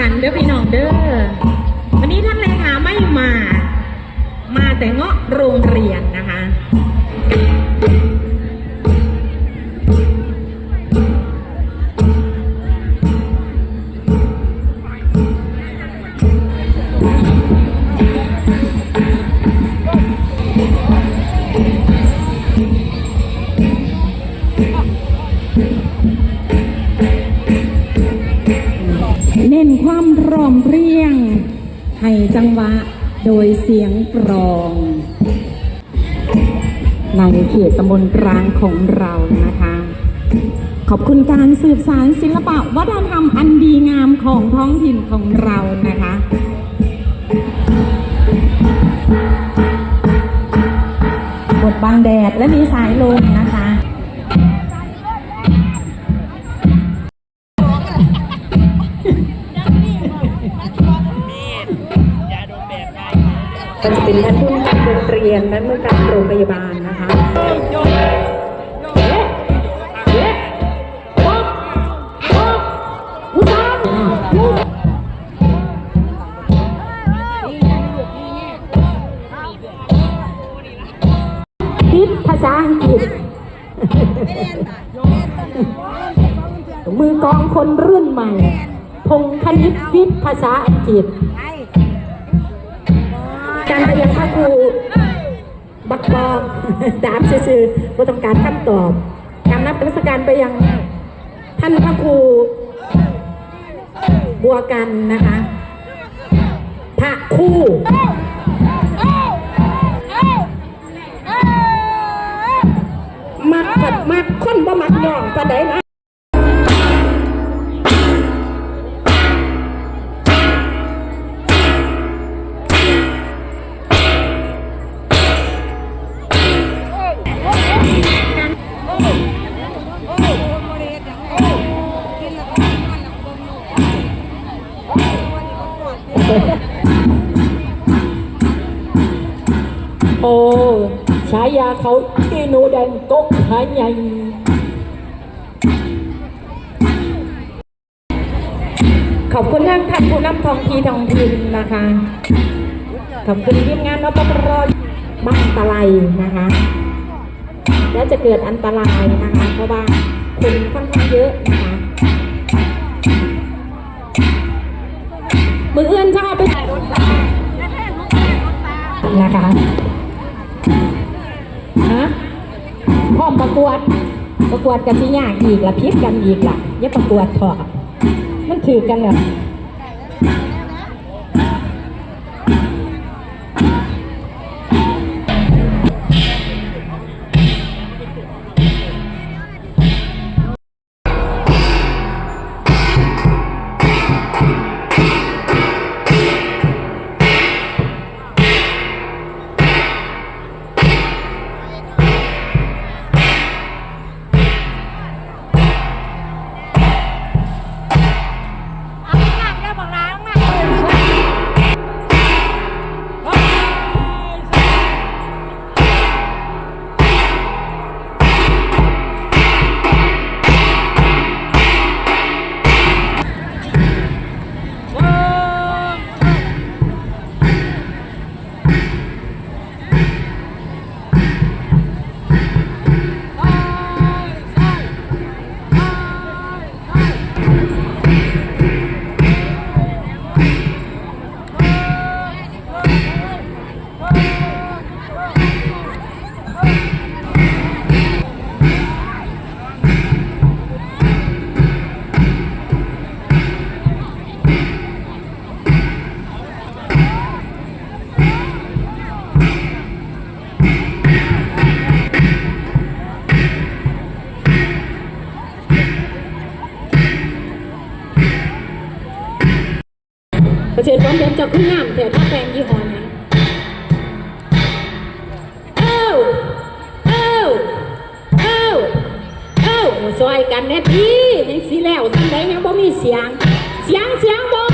กันเด้อพี่น้องเด้อ วันนี้ท่านเลขาไม่มา มาแต่เงาะโรงเรียนนะคะ เน้นความรองเรียง ให้จังหวะโดยเสียงกรอง ในเขตตำบลรางของเรานะคะ ขอบคุณการสืบสารศิลปะวัฒนธรรมอันดีงามของท้องถิ่นของเรานะคะ ก็จะเป็นท่านผู้การโรงเรียนและผู้การโรงพยาบาลนะคะเอ๊ะเอ๊ะป๊อกป๊อกผู้ชายผู้คิดภาษาอังกฤษมือกองคนรุ่นใหม่ พงคณิตวิทย์ภาษาอังกฤษ การไปยังพระครูบักบองถามซื่อๆบ่ต้องการคำตอบการนับราชการไปยังท่านพระครูบัวกันนะคะ พระครูมักผัดมักคนบ่มักย่องปานใดนะ โอ้ฉายาเขาอีหนูแดงกกหายใหญ่ขอบคุณท่านท่านผู้นำทองทีทองถิ่นนะคะ ขอบคุณทีมงานอปปรบ้านตะไลนะคะ และจะเกิดอันตรายนะคะ เพราะว่าคนค่อนข้างเยอะนะคะ นะคะฮะพร้อมประกวด ประกวดกันที่ยากอีกละพิษกันอีกละอย่าประกวดถอดมันถือกันเหร เกษตรพร้อมเดินจะขึ้นงามแต่ถ้าแปลงยี่ห้อนะเอ้าเอ้าเอ้าเอ้าซอยกันแน่พี่ยังสีแล้วสั้นใดยังบ่มีเสียง เสียงเสียงบ่